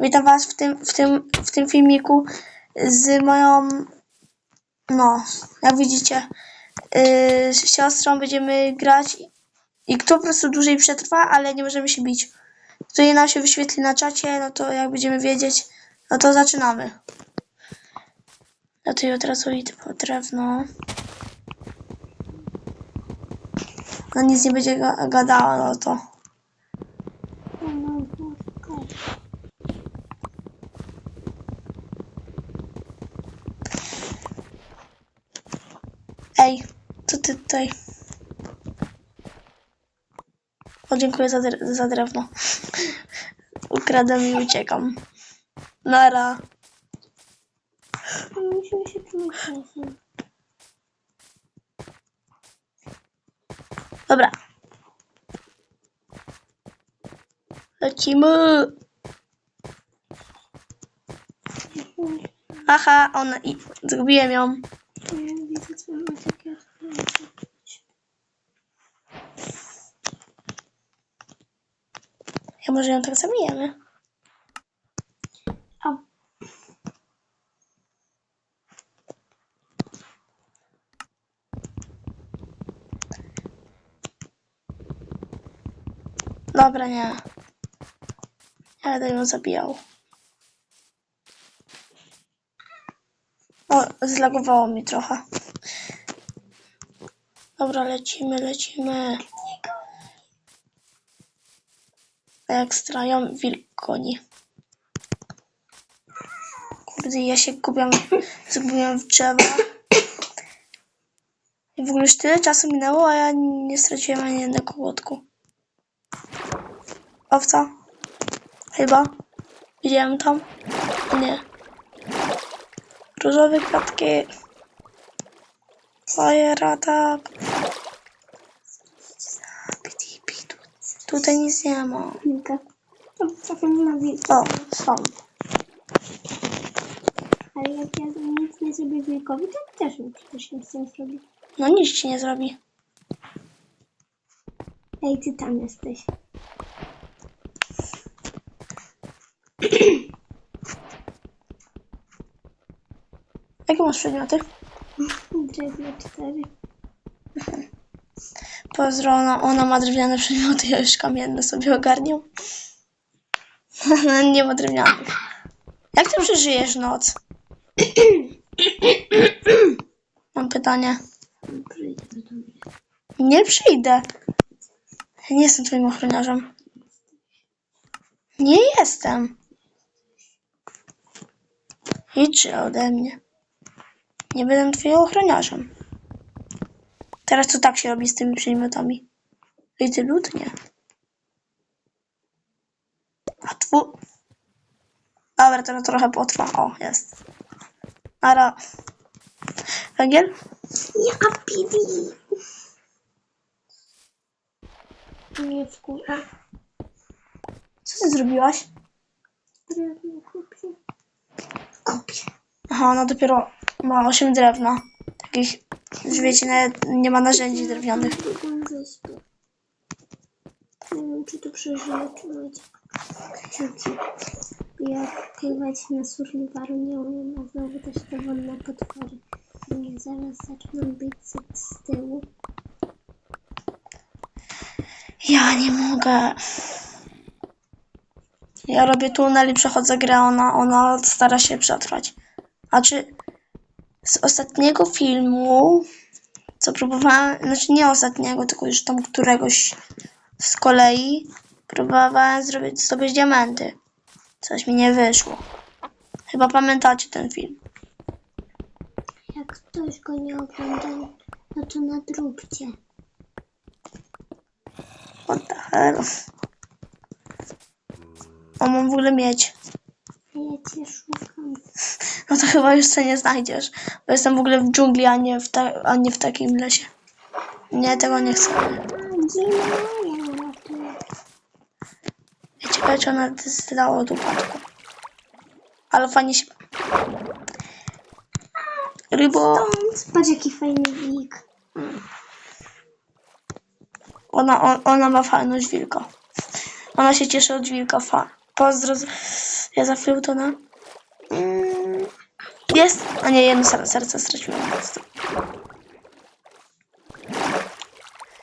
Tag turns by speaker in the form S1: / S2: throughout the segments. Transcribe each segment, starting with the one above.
S1: Witam Was w tym, w tym, w tym filmiku z moją, no, jak widzicie, yy, siostrą będziemy grać i kto po prostu dłużej przetrwa, ale nie możemy się bić. Który nam się wyświetli na czacie, no to jak będziemy wiedzieć, no to zaczynamy. Ja tu od razu idę po drewno. No nic nie będzie ga- gadało, no to. Ej, co ty tutaj? Dziękuję za, dre- za drewno. Ukradam i uciekam. Nara.
S2: Musimy się czasem.
S1: Dobra. Lecimy. Aha, ona i zgubiłem ją.
S2: Ja widzę, co ma takie odkrycie.
S1: Ja może ją tak zabijemy.
S2: O,
S1: Dobra, nie. Ja ją zabijał. O, zlagowało mi trochę. Dobra, lecimy, lecimy. Ekstra, ją wilk. Kurde, ja się gubiam, zgubiłam w drzewach. I w ogóle już tyle czasu minęło, a ja nie straciłem ani jednego łodku. Owca? Chyba. Widziałem tam? Nie. Różowe kwiatki. Fire attack. Tutaj nic nie ma.
S2: wilka. Trochę nie ma wilka.
S1: O, są.
S2: Ale jak ja nic nie zrobię wilkowi, to też mi przecież nic nie zrobi.
S1: No nic ci nie zrobi.
S2: Ej, ty tam jesteś.
S1: Jakie masz przedmioty?
S2: Drewno cztery.
S1: Pozdro, ona, ona ma drewniane przedmioty, ja już kamienne sobie ogarniam. nie ma drewnianych. Jak ty przeżyjesz noc? Mam pytanie. Nie przyjdę. Nie jestem twoim ochroniarzem. Nie jestem. Idź ode mnie. Nie będę twoim ochroniarzem. Teraz to tak się robi z tymi przedmiotami. I ty lud nie. A twu... Dobra, teraz trochę potrwa. O, jest. Ara. Węgiel?
S2: Ja pidi. Nie wkurza.
S1: Co ty zrobiłaś?
S2: Drewno kupię. Kupię.
S1: Aha, ona dopiero ma 8 drewna. Takich, już wiecie, nawet nie ma narzędzi drewnianych.
S2: Nie wiem, czy to przeżyję, czy będzie. Krzyki. Jak pływać na survivalu nie umiem, a znowu też te wodne potwory. Mnie zaraz zaczną być z- z tyłu.
S1: Ja nie mogę. Ja robię tunel i przechodzę grę, ona, ona stara się przetrwać. A czy z ostatniego filmu, co próbowałem, znaczy nie ostatniego, tylko już tam któregoś z kolei, próbowałem zrobić sobie diamenty. Coś mi nie wyszło. Chyba pamiętacie ten film.
S2: Jak ktoś go nie oglądał, no to nadróbcie.
S1: What the hell? O, mam w ogóle mieć.
S2: Ja cię szukam.
S1: No to chyba sobie nie znajdziesz. Bo jestem w ogóle w dżungli, a nie w, a nie w takim lesie. Nie, tego nie chcę.
S2: Ja
S1: ciekawe, czy ona zdała od upadku. Ale fajnie się... Rybo...
S2: Patrz jaki fajny wilk.
S1: Ona, on, ona ma fajność wilka. Ona się cieszy od wilka. Fa. Pozdro. Z... Ja za Flutona. Jest. A nie, jedno ser- serce straciłem po prostu.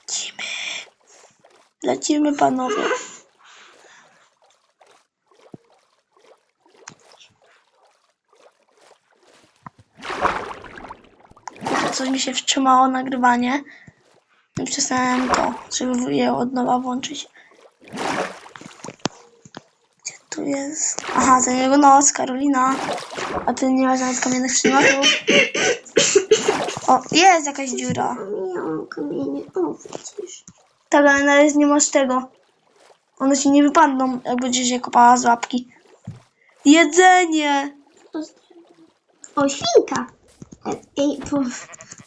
S1: Lecimy. Lecimy, panowie. Coś mi się wstrzymało nagrywanie. I przestałem to, żeby je od nowa włączyć. Tu jest? Aha, za niego noc, Karolina. A ty nie masz nawet kamiennych przedmiotów. O, jest jakaś dziura.
S2: Miałam kamienie. O, widzisz.
S1: Tak, ale na razie nie masz tego. One ci nie wypadną, jak będziesz je kopała z łapki. Jedzenie!
S2: O, świnka! Ej, to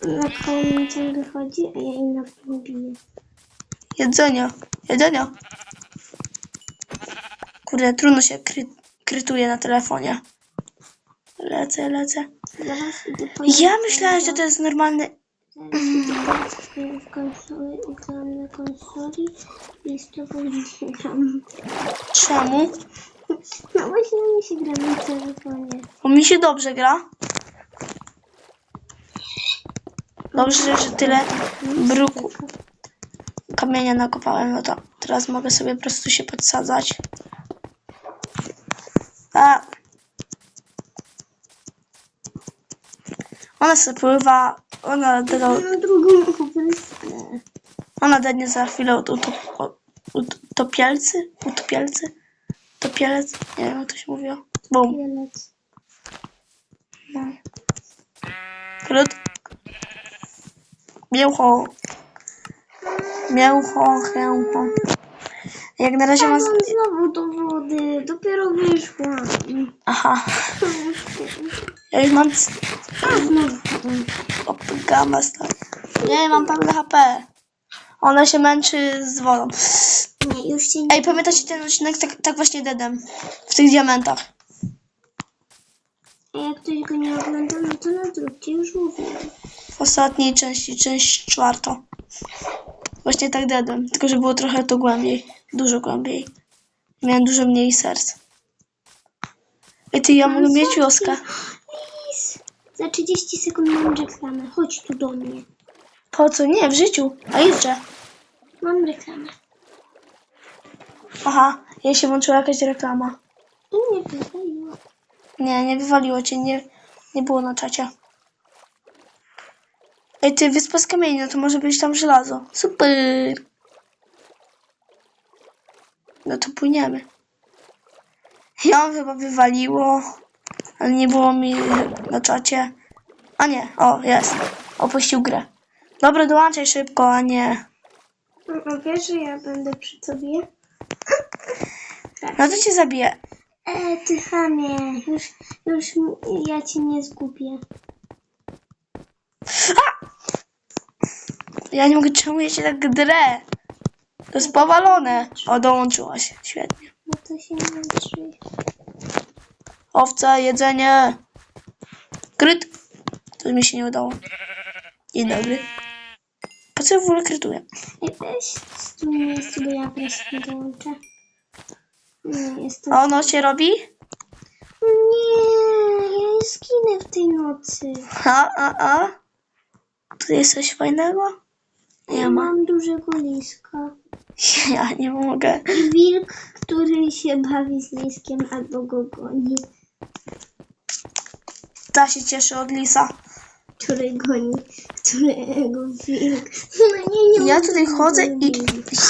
S2: na koło mnie ciągle chodzi, a ja jej na tym biję.
S1: Kurde, trudno się kry, krytuje na telefonie. Lecę, lecę. Ja myślałem, że to jest normalny...
S2: Zaraz idę po- w konsoli, gram na konsoli i z tobą gram.
S1: Czemu?
S2: No właśnie mi się gra na telefonie.
S1: Bo mi się dobrze gra. Dobrze, że tyle bruku kamienia nakopałem, no to teraz mogę sobie po prostu się podsadzać. A. Ona sobie pływa, ona, do,
S2: Na drugą wyspę.
S1: ona dednie za chwilę utop, utopielcy? Utopielcy? Topielec? Nie wiem, jak to się mówiło. Bum.
S2: Wielec.
S1: No. Krót. Mięcho. Mięcho, chęcho. Jak na razie ma...
S2: Padłam znowu do wody. Dopiero wyszłam.
S1: Aha. Ja już mam...
S2: A znowu padłam.
S1: Gama stoi. Nie, mam pełne HP. Ona się męczy z wodą.
S2: Nie, już się nie...
S1: Ej, pamiętacie ten odcinek? Tak, tak właśnie dedem. W tych diamentach.
S2: A jak ktoś go nie oglądał, no to nadróbcie, już mówiłam.
S1: W ostatniej części, część czwarta. Właśnie tak dedem. Tylko, że było trochę to głębiej. Dużo głębiej. Miałem dużo mniej serc. Ej, ty, ja mogę mieć wioskę.
S2: Lis! Za 30 sekund mam reklamę. Chodź tu do mnie.
S1: Po co? Nie, w życiu. A jeszcze.
S2: Mam reklamę.
S1: Aha, jej się włączyła jakaś reklama.
S2: I mnie wywaliło.
S1: Nie, nie wywaliło cię, nie, nie było na czacie. Ej, ty, wyspa z kamieni, no to może być tam żelazo. Super. No to płyniemy. Ja chyba wywaliło, ale nie było mi na czacie. A nie, o, jest. Opuścił grę. Dobra, dołączaj szybko, a nie.
S2: A wiesz, że ja będę przy tobie?
S1: No to cię zabiję.
S2: E, ty chamie. Już, już ja cię nie zgubię.
S1: Ja nie mogę, czemu ja się tak drę? To jest powalone. O, dołączyłaś. Świetnie.
S2: No to się męczy.
S1: Owca, jedzenie. Kryt. To mi się nie udało. Dzień dobry. Po co ja w ogóle krytuję?
S2: Ej, weź z tu miejscu, bo ja dołączę. Nie, jestem...
S1: A ono się robi?
S2: Nie, ja skinę w tej nocy.
S1: A, a, a. Tu jest coś fajnego? Nie
S2: Ja
S1: ma.
S2: mam dużego liska.
S1: Ja nie mogę.
S2: Wilk, który się bawi z liskiem albo go goni.
S1: Ta się cieszy od lisa.
S2: Który goni, którego wilk. No nie, nie
S1: Ja
S2: mogę
S1: tutaj chodzę i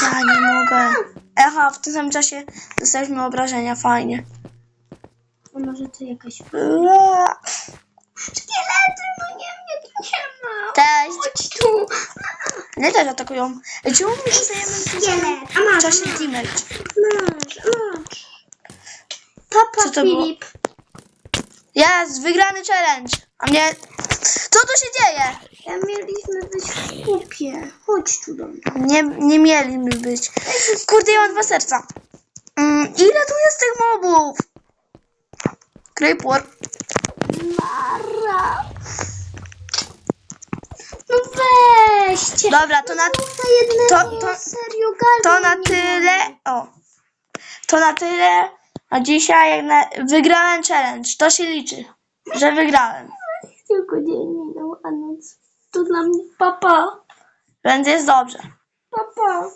S1: ja nie mogę. Aha, w tym samym czasie dostaliśmy obrażenia. Fajnie.
S2: A może to jakaś...
S1: Ua.
S2: Szkielety, no nie, mnie tu nie ma.
S1: Cześć.
S2: Chodź tu.
S1: Nie też atakują. Ej, Czemu my dostajemy w tym samym
S2: Szkielet. A masz,
S1: czasie
S2: masz,
S1: damage?
S2: masz, masz. Papa
S1: Co to było?
S2: Filip.
S1: Jest, wygrany challenge. A mnie... Co tu się dzieje?
S2: Ja mieliśmy być w kupie. Chodź tu do mnie.
S1: Nie, nie mieliśmy być. Kurde, ja mam dwa serca. Mm, ile tu jest tych mobów? Creeper.
S2: Mara. No weźcie.
S1: Dobra, to na,
S2: Ta jedna
S1: to-
S2: to,
S1: to- na tyle. O. To na tyle. A dzisiaj jak na... wygrałem challenge. To się liczy, że wygrałem.
S2: Tylko dzień minął, a noc to dla mnie papa.
S1: Więc jest dobrze.
S2: Papa.